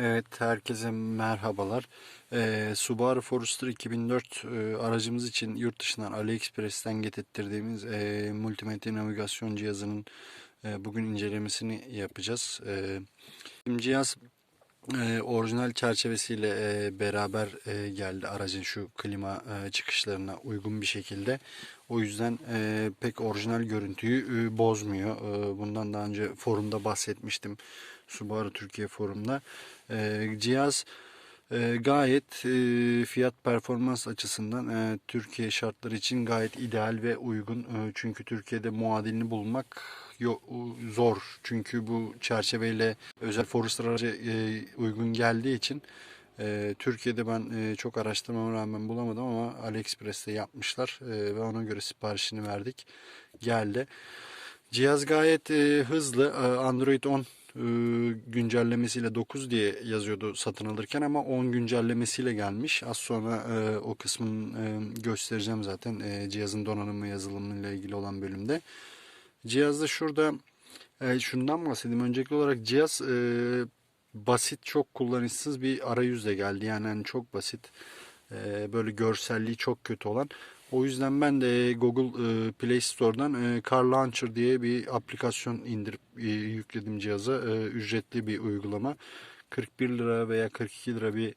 Evet, herkese merhabalar. Ee, Subaru Forester 2004 e, aracımız için yurt dışından AliExpress'ten getirttiğimiz e, multimedya navigasyon cihazının e, bugün incelemesini yapacağız. E, cihaz e, orijinal çerçevesiyle e, beraber e, geldi aracın şu klima e, çıkışlarına uygun bir şekilde. O yüzden e, pek orijinal görüntüyü e, bozmuyor. E, bundan daha önce forumda bahsetmiştim. Subaru Türkiye forumda. E, cihaz e, gayet e, fiyat performans açısından e, Türkiye şartları için gayet ideal ve uygun. E, çünkü Türkiye'de muadilini bulmak zor. Çünkü bu çerçeveyle özel Forester aracı e, uygun geldiği için e, Türkiye'de ben e, çok araştırmama rağmen bulamadım ama AliExpress'te yapmışlar ve ona göre siparişini verdik. Geldi. Cihaz gayet hızlı. Android 10 e, güncellemesiyle 9 diye yazıyordu satın alırken ama 10 güncellemesiyle gelmiş. Az sonra o kısmını göstereceğim zaten cihazın donanımı yazılımıyla ilgili olan bölümde. Cihazda şurada e, şundan bahsedeyim. Öncelikli olarak cihaz e, basit, çok kullanışsız bir arayüzle geldi. Yani hani çok basit, e, böyle görselliği çok kötü olan. O yüzden ben de Google e, Play Store'dan e, Car Launcher diye bir aplikasyon indirip e, yükledim cihaza. E, ücretli bir uygulama. 41 lira veya 42 lira bir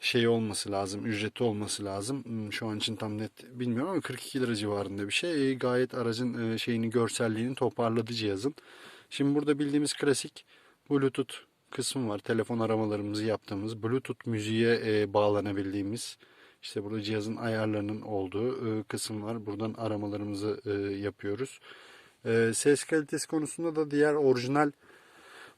şey olması lazım, ücreti olması lazım. Hmm, Şu an için tam net bilmiyorum ama 42 lira civarında bir şey. E, Gayet aracın e, şeyini, görselliğini toparladı cihazın. Şimdi burada bildiğimiz klasik Bluetooth kısmı var. Telefon aramalarımızı yaptığımız, Bluetooth müziğe e, bağlanabildiğimiz, işte burada cihazın ayarlarının olduğu e, kısım var. Buradan aramalarımızı yapıyoruz. Ses kalitesi konusunda da diğer orijinal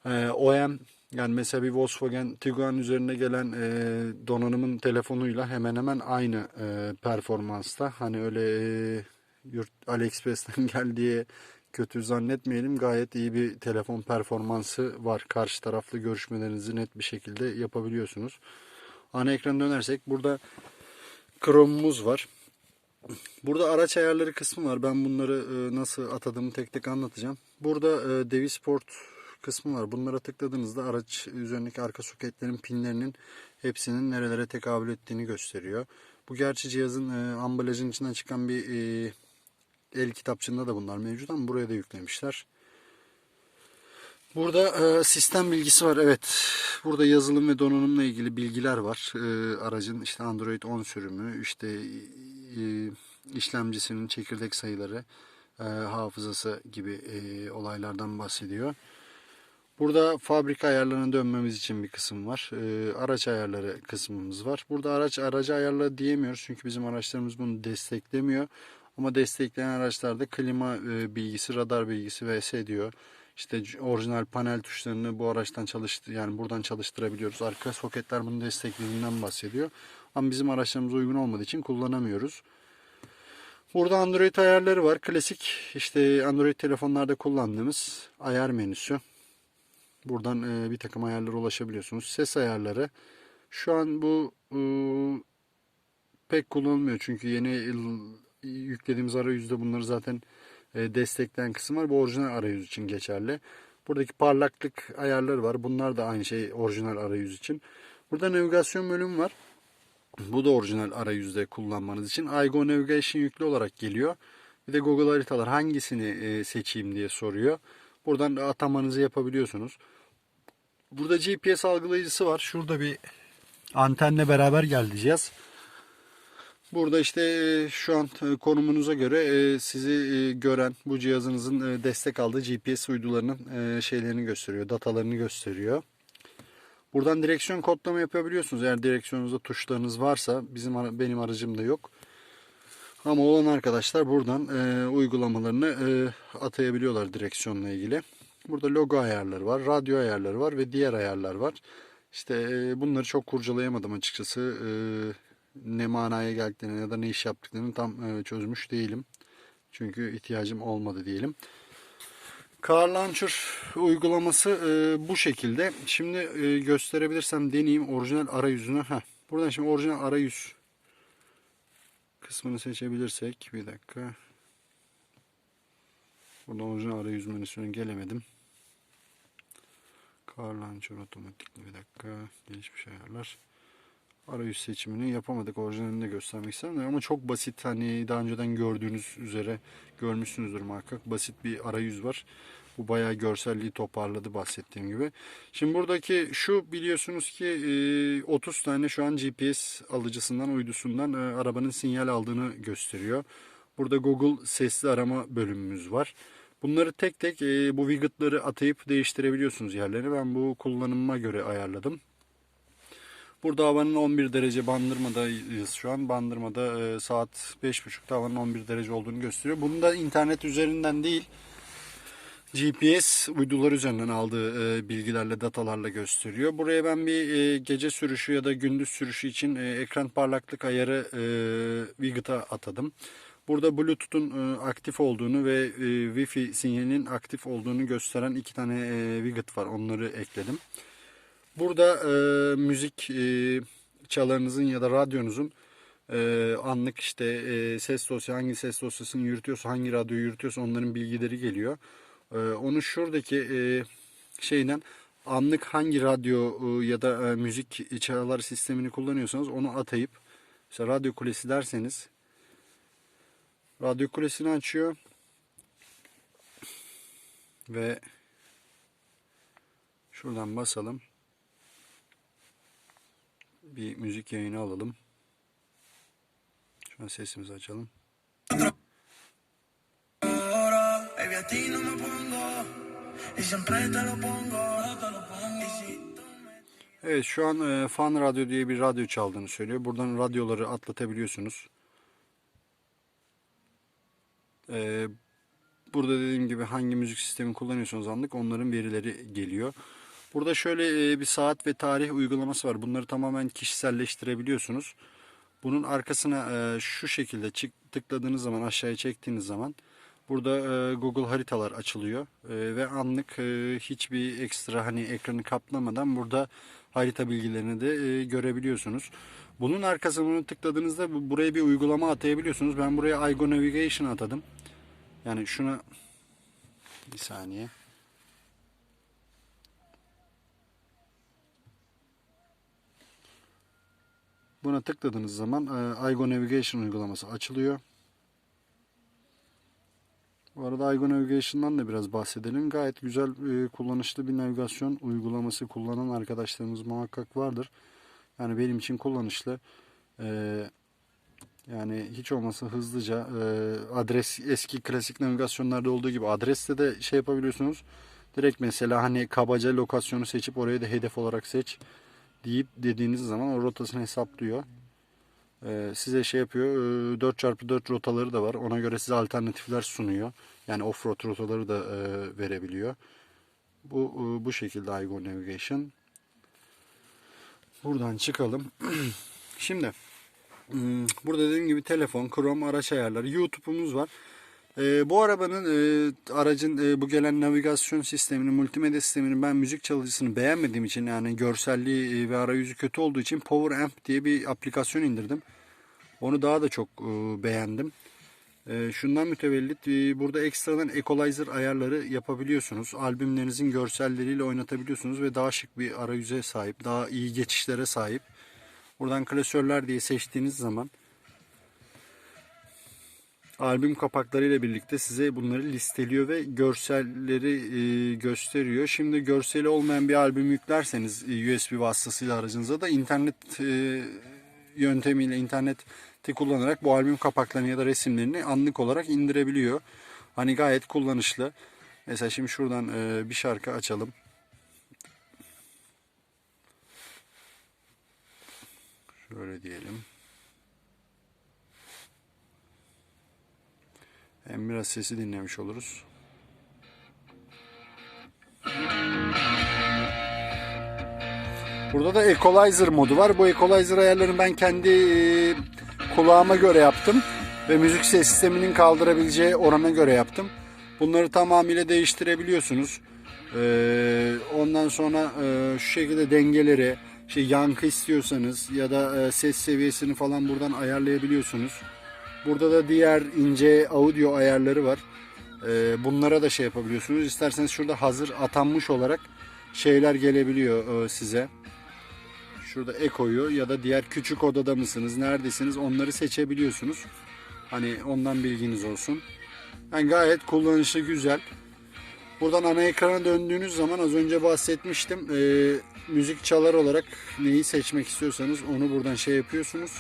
e, OEM yani mesela bir Volkswagen Tiguan üzerine gelen e, donanımın telefonuyla hemen hemen aynı e, performansta. Hani öyle e, yurt AliExpress'ten geldiği kötü zannetmeyelim. Gayet iyi bir telefon performansı var. Karşı taraflı görüşmelerinizi net bir şekilde yapabiliyorsunuz. Ana ekrana dönersek burada Chrome'umuz var. Burada araç ayarları kısmı var. Ben bunları e, nasıl atadığımı tek tek anlatacağım. Burada e, Devi Sport kısmı var. Bunlara tıkladığınızda araç üzerindeki arka soketlerin pinlerinin hepsinin nerelere tekabül ettiğini gösteriyor. Bu gerçi cihazın e, ambalajın içinden çıkan bir e, el kitapçığında da bunlar mevcut ama buraya da yüklemişler. Burada e, sistem bilgisi var. Evet. Burada yazılım ve donanımla ilgili bilgiler var. E, aracın işte Android 10 sürümü, işte e, işlemcisinin çekirdek sayıları, e, hafızası gibi e, olaylardan bahsediyor. Burada fabrika ayarlarına dönmemiz için bir kısım var. E, araç ayarları kısmımız var. Burada araç aracı ayarları diyemiyoruz çünkü bizim araçlarımız bunu desteklemiyor. Ama destekleyen araçlarda klima e, bilgisi, radar bilgisi vs diyor. İşte orijinal panel tuşlarını bu araçtan çalıştı yani buradan çalıştırabiliyoruz. Arka soketler bunu desteklediğinden bahsediyor. Ama bizim araçlarımıza uygun olmadığı için kullanamıyoruz. Burada Android ayarları var. Klasik işte Android telefonlarda kullandığımız ayar menüsü. Buradan e, bir takım ayarlara ulaşabiliyorsunuz. Ses ayarları. Şu an bu e, pek kullanılmıyor çünkü yeni il- yüklediğimiz arayüzde bunları zaten e, destekleyen kısım var. Bu orijinal arayüz için geçerli. Buradaki parlaklık ayarları var. Bunlar da aynı şey orijinal arayüz için. Burada navigasyon bölümü var. Bu da orijinal arayüzde kullanmanız için. iGo Navigation yüklü olarak geliyor. Bir de Google haritalar hangisini e, seçeyim diye soruyor. Buradan atamanızı yapabiliyorsunuz. Burada GPS algılayıcısı var. Şurada bir antenle beraber geldi cihaz. Burada işte e, şu an e, konumunuza göre e, sizi gören bu cihazınızın destek aldığı GPS uydularının şeylerini gösteriyor, datalarını gösteriyor. Buradan direksiyon kodlama yapabiliyorsunuz. Eğer direksiyonunuzda tuşlarınız varsa bizim benim aracımda yok. Ama olan arkadaşlar buradan e, uygulamalarını e, atayabiliyorlar direksiyonla ilgili. Burada logo ayarları var, radyo ayarları var ve diğer ayarlar var. İşte e, bunları çok kurcalayamadım açıkçası. E, ne manaya geldiklerini ya da ne iş yaptıklarını tam e, çözmüş değilim. Çünkü ihtiyacım olmadı diyelim. Car Launcher uygulaması e, bu şekilde. Şimdi e, gösterebilirsem deneyeyim orijinal arayüzünü. Heh, buradan şimdi orijinal arayüz kısmını seçebilirsek bir dakika. Buradan orijinal arayüz menüsüne gelemedim. Car Launcher otomatikli bir dakika. Gelişmiş ayarlar. Arayüz seçimini yapamadık. Orijinalini de göstermek istedim ama çok basit. Hani daha önceden gördüğünüz üzere görmüşsünüzdür muhakkak. Basit bir arayüz var. Bu bayağı görselliği toparladı bahsettiğim gibi. Şimdi buradaki şu biliyorsunuz ki e, 30 tane şu an GPS alıcısından uydusundan e, arabanın sinyal aldığını gösteriyor. Burada Google sesli arama bölümümüz var. Bunları tek tek e, bu widget'ları atayıp değiştirebiliyorsunuz yerlerini. Ben bu kullanımıma göre ayarladım. Burada havanın 11 derece bandırmadayız şu an. Bandırmada e, saat 5.30'da havanın 11 derece olduğunu gösteriyor. Bunu da internet üzerinden değil GPS uydular üzerinden aldığı e, bilgilerle, datalarla gösteriyor. Buraya ben bir e, gece sürüşü ya da gündüz sürüşü için e, ekran parlaklık ayarı e, widget'a atadım. Burada Bluetooth'un e, aktif olduğunu ve e, Wi-Fi sinyalinin aktif olduğunu gösteren iki tane e, widget var. Onları ekledim. Burada e, müzik e, çalarınızın ya da radyonuzun e, anlık işte e, ses dosyası hangi ses dosyasını yürütüyorsa hangi radyoyu yürütüyorsa onların bilgileri geliyor. E, onu şuradaki e, şeyden anlık hangi radyo e, ya da e, müzik çalar sistemini kullanıyorsanız onu atayıp mesela radyo kulesi derseniz radyo kulesini açıyor ve şuradan basalım bir müzik yayını alalım. Şu an sesimizi açalım. Baby, a ti no me pongo y siempre te lo pongo. Si tú me Evet şu an e, Fan Radyo diye bir radyo çaldığını söylüyor. Buradan radyoları atlatabiliyorsunuz. E, burada dediğim gibi hangi müzik sistemi kullanıyorsanız anlık onların verileri geliyor. Burada şöyle e, bir saat ve tarih uygulaması var. Bunları tamamen kişiselleştirebiliyorsunuz. Bunun arkasına e, şu şekilde çık, tıkladığınız zaman aşağıya çektiğiniz zaman burada e, Google haritalar açılıyor E, ve anlık e, hiçbir ekstra hani ekranı kaplamadan burada harita bilgilerini de e, görebiliyorsunuz. Bunun arkasına tıkladığınızda bu- buraya bir uygulama atayabiliyorsunuz. Ben buraya iGo Navigation atadım. Yani şuna bir saniye. Buna tıkladığınız zaman e, iGo Navigation uygulaması açılıyor. Bu arada iGo Navigation'dan da biraz bahsedelim. Gayet güzel, e, kullanışlı bir navigasyon uygulaması kullanan arkadaşlarımız muhakkak vardır. Yani benim için kullanışlı. E, yani hiç olmasa hızlıca e, adres eski klasik navigasyonlarda olduğu gibi adreste de şey yapabiliyorsunuz. Direkt mesela hani kabaca lokasyonu seçip oraya da hedef olarak seç deyip dediğiniz zaman o rotasını hesaplıyor. Ee, size şey yapıyor. e, 4x4 rotaları da var. Ona göre size alternatifler sunuyor. Yani off-road rotaları da e, verebiliyor. Bu e, bu şekilde iGo Navigation. Buradan çıkalım. Şimdi hmm, burada dediğim gibi telefon, Chrome, araç ayarları, YouTube'umuz var. Ee, bu arabanın e, aracın e, bu gelen navigasyon sistemini, multimedya sistemini ben müzik çalıcısını beğenmediğim için yani görselliği e, ve arayüzü kötü olduğu için Power Amp diye bir aplikasyon indirdim. Onu daha da çok e, beğendim. E, şundan mütevellit e, burada ekstradan equalizer ayarları yapabiliyorsunuz. Albümlerinizin görselleriyle oynatabiliyorsunuz ve daha şık bir arayüze sahip, daha iyi geçişlere sahip. Buradan klasörler diye seçtiğiniz zaman albüm kapaklarıyla birlikte size bunları listeliyor ve görselleri e, gösteriyor. Şimdi görseli olmayan bir albüm yüklerseniz e, USB vasıtasıyla aracınıza da internet e, yöntemiyle interneti kullanarak bu albüm kapaklarını ya da resimlerini anlık olarak indirebiliyor. Hani gayet kullanışlı. Mesela şimdi şuradan e, bir şarkı açalım. Şöyle diyelim. Hem biraz sesi dinlemiş oluruz. Burada da equalizer modu var. Bu equalizer ayarlarını ben kendi e, kulağıma göre yaptım. Ve müzik ses sisteminin kaldırabileceği orana göre yaptım. Bunları tamamıyla değiştirebiliyorsunuz. Ee, ondan sonra e, şu şekilde dengeleri, şey yankı istiyorsanız ya da e, ses seviyesini falan buradan ayarlayabiliyorsunuz. Burada da diğer ince audio ayarları var. Ee, bunlara da şey yapabiliyorsunuz. İsterseniz şurada hazır atanmış olarak şeyler gelebiliyor e, size. Şurada ekoyu ya da diğer küçük odada mısınız, neredesiniz onları seçebiliyorsunuz. Hani ondan bilginiz olsun. Yani gayet kullanışlı güzel. Buradan ana ekrana döndüğünüz zaman az önce bahsetmiştim. e, müzik çalar olarak neyi seçmek istiyorsanız onu buradan şey yapıyorsunuz.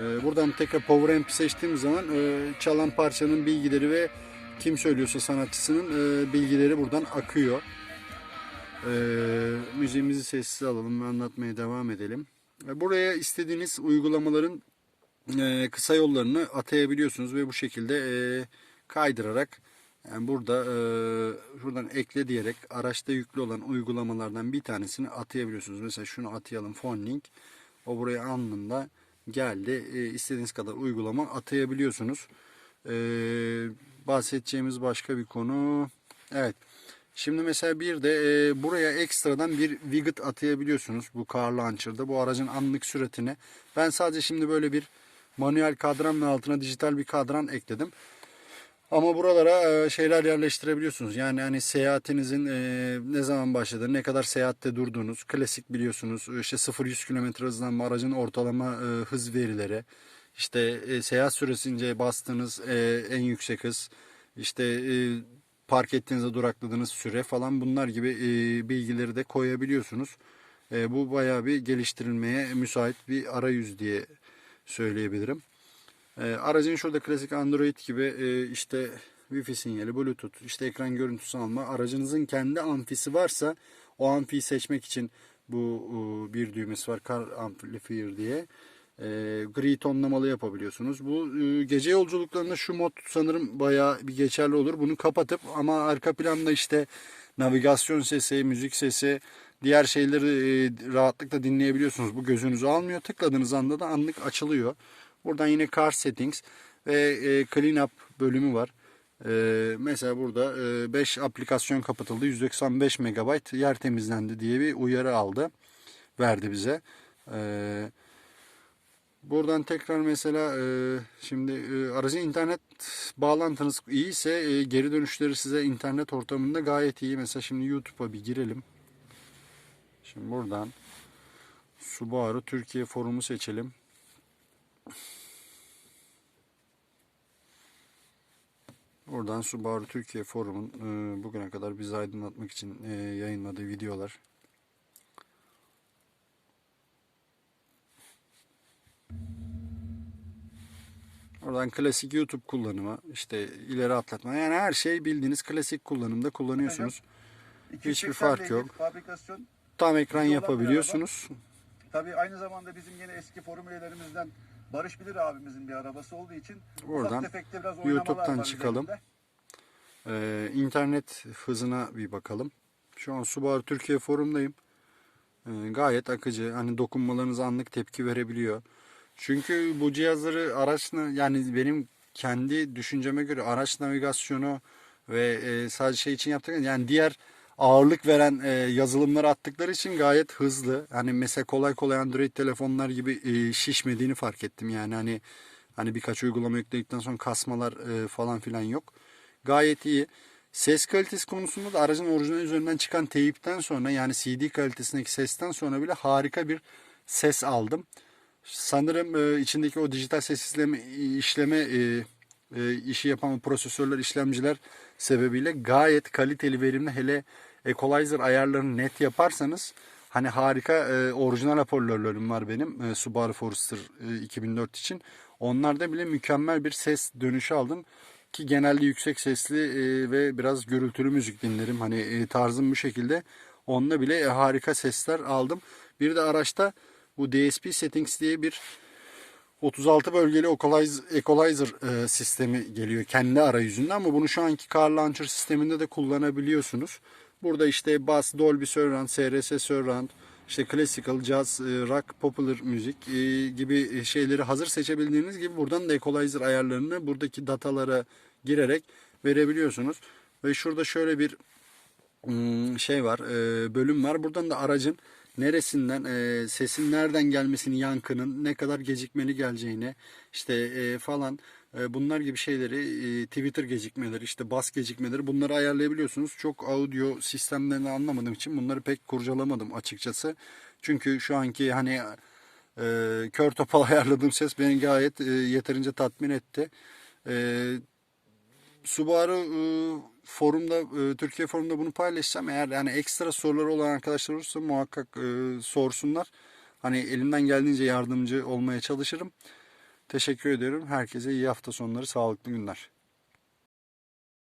E, buradan tekrar Power Amp seçtiğimiz zaman e, çalan parçanın bilgileri ve kim söylüyorsa sanatçısının e, bilgileri buradan akıyor. E, müziğimizi sessiz alalım ve anlatmaya devam edelim. E, Buraya istediğiniz uygulamaların e, kısa yollarını atayabiliyorsunuz ve bu şekilde kaydırarak yani burada e, şuradan ekle diyerek araçta yüklü olan uygulamalardan bir tanesini atayabiliyorsunuz. Mesela şunu atayalım phone link. O buraya anında geldi. E, istediğiniz kadar uygulama atayabiliyorsunuz. E, bahsedeceğimiz başka bir konu. Evet. Şimdi mesela bir de e, buraya ekstradan bir widget atayabiliyorsunuz bu Car Launcher'da. Bu aracın anlık süratine. Ben sadece şimdi böyle bir manuel kadran ve altına dijital bir kadran ekledim. Ama buralara e, şeyler yerleştirebiliyorsunuz. Yani hani seyahatinizin e, ne zaman başladığını, ne kadar seyahatte durduğunuz, klasik biliyorsunuz. İşte 0-100 km hızlanma aracın ortalama e, hız verileri, işte e, seyahat süresince bastığınız e, en yüksek hız, işte e, park ettiğinizde durakladığınız süre falan bunlar gibi e, bilgileri de koyabiliyorsunuz. E, bu bayağı bir geliştirilmeye müsait bir arayüz diye söyleyebilirim. E, aracın şurada klasik Android gibi e, işte Wi-Fi sinyali, Bluetooth, işte ekran görüntüsü alma. Aracınızın kendi amfisi varsa o amfiyi seçmek için bu e, bir düğmesi var Car Amplifier diye. E, gri tonlamalı yapabiliyorsunuz. Bu e, gece yolculuklarında şu mod sanırım bayağı bir geçerli olur. Bunu kapatıp ama arka planda işte navigasyon sesi, müzik sesi, diğer şeyleri e, rahatlıkla dinleyebiliyorsunuz. Bu gözünüzü almıyor. Tıkladığınız anda da anlık açılıyor. Buradan yine Car Settings ve e, Clean Up bölümü var. E, mesela burada 5 aplikasyon kapatıldı. 195 MB yer temizlendi diye bir uyarı aldı. Verdi bize. E, buradan tekrar mesela e, şimdi e, aracın internet bağlantınız iyi ise e, geri dönüşleri size internet ortamında gayet iyi. Mesela şimdi YouTube'a bir girelim. Şimdi buradan Subaru Türkiye forumu seçelim. Oradan Subaru Türkiye Forum'un e, bugüne kadar bizi aydınlatmak için e, yayınladığı videolar. Oradan klasik YouTube kullanımı, işte ileri atlatma. Yani her şey bildiğiniz klasik kullanımda kullanıyorsunuz. Hiçbir 280 fark yok. Fabrikasyon. Tam ekran yapabiliyorsunuz. Tabii aynı zamanda bizim yine eski forum üyelerimizden Barış Bilir abimizin bir arabası olduğu için tefekte biraz YouTube'dan çıkalım. üzerinde. Ee, internet hızına bir bakalım. Şu an Subaru Türkiye forumdayım. Ee, gayet akıcı. Hani dokunmalarınız anlık tepki verebiliyor. Çünkü bu cihazları araçla yani benim kendi düşünceme göre araç navigasyonu ve e, sadece şey için yaptık yani diğer ağırlık veren e, yazılımları attıkları için gayet hızlı. Hani mesela kolay kolay Android telefonlar gibi e, şişmediğini fark ettim. Yani hani hani birkaç uygulama yükledikten sonra kasmalar e, falan filan yok. Gayet iyi. Ses kalitesi konusunda da aracın orijinal üzerinden çıkan teyipten sonra yani CD kalitesindeki sesten sonra bile harika bir ses aldım. Sanırım e, içindeki o dijital ses işleme, işleme e, e, işi yapan o prosesörler, işlemciler sebebiyle gayet kaliteli, verimli. Hele equalizer ayarlarını net yaparsanız hani harika e, orijinal hoparlörlerim var benim e, Subaru Forester e, 2004 için. Onlarda bile mükemmel bir ses dönüşü aldım ki genelde yüksek sesli e, ve biraz gürültülü müzik dinlerim. Hani e, tarzım bu şekilde. Onunla bile e, harika sesler aldım. Bir de araçta bu DSP Settings diye bir 36 bölgeli equalizer, e, sistemi geliyor kendi arayüzünde ama bunu şu anki Car Launcher sisteminde de kullanabiliyorsunuz. Burada işte Bass, Dolby Surround, SRS Surround, işte Classical, Jazz, e, Rock, Popular müzik e, gibi şeyleri hazır seçebildiğiniz gibi buradan da equalizer ayarlarını buradaki datalara girerek verebiliyorsunuz. Ve şurada şöyle bir hmm, şey var, e, bölüm var. Buradan da aracın neresinden, e, sesin nereden gelmesini, yankının ne kadar gecikmeli geleceğini işte e, falan E, bunlar gibi şeyleri e, Twitter gecikmeleri işte bas gecikmeleri bunları ayarlayabiliyorsunuz. Çok audio sistemlerini anlamadığım için bunları pek kurcalamadım açıkçası. Çünkü şu anki hani e, kör topal ayarladığım ses beni gayet e, yeterince tatmin etti. E, Subaru e, forumda e, Türkiye forumda bunu paylaşacağım. Eğer yani ekstra soruları olan arkadaşlar olursa muhakkak e, sorsunlar. Hani elimden geldiğince yardımcı olmaya çalışırım. Teşekkür ediyorum. Herkese iyi hafta sonları, sağlıklı günler.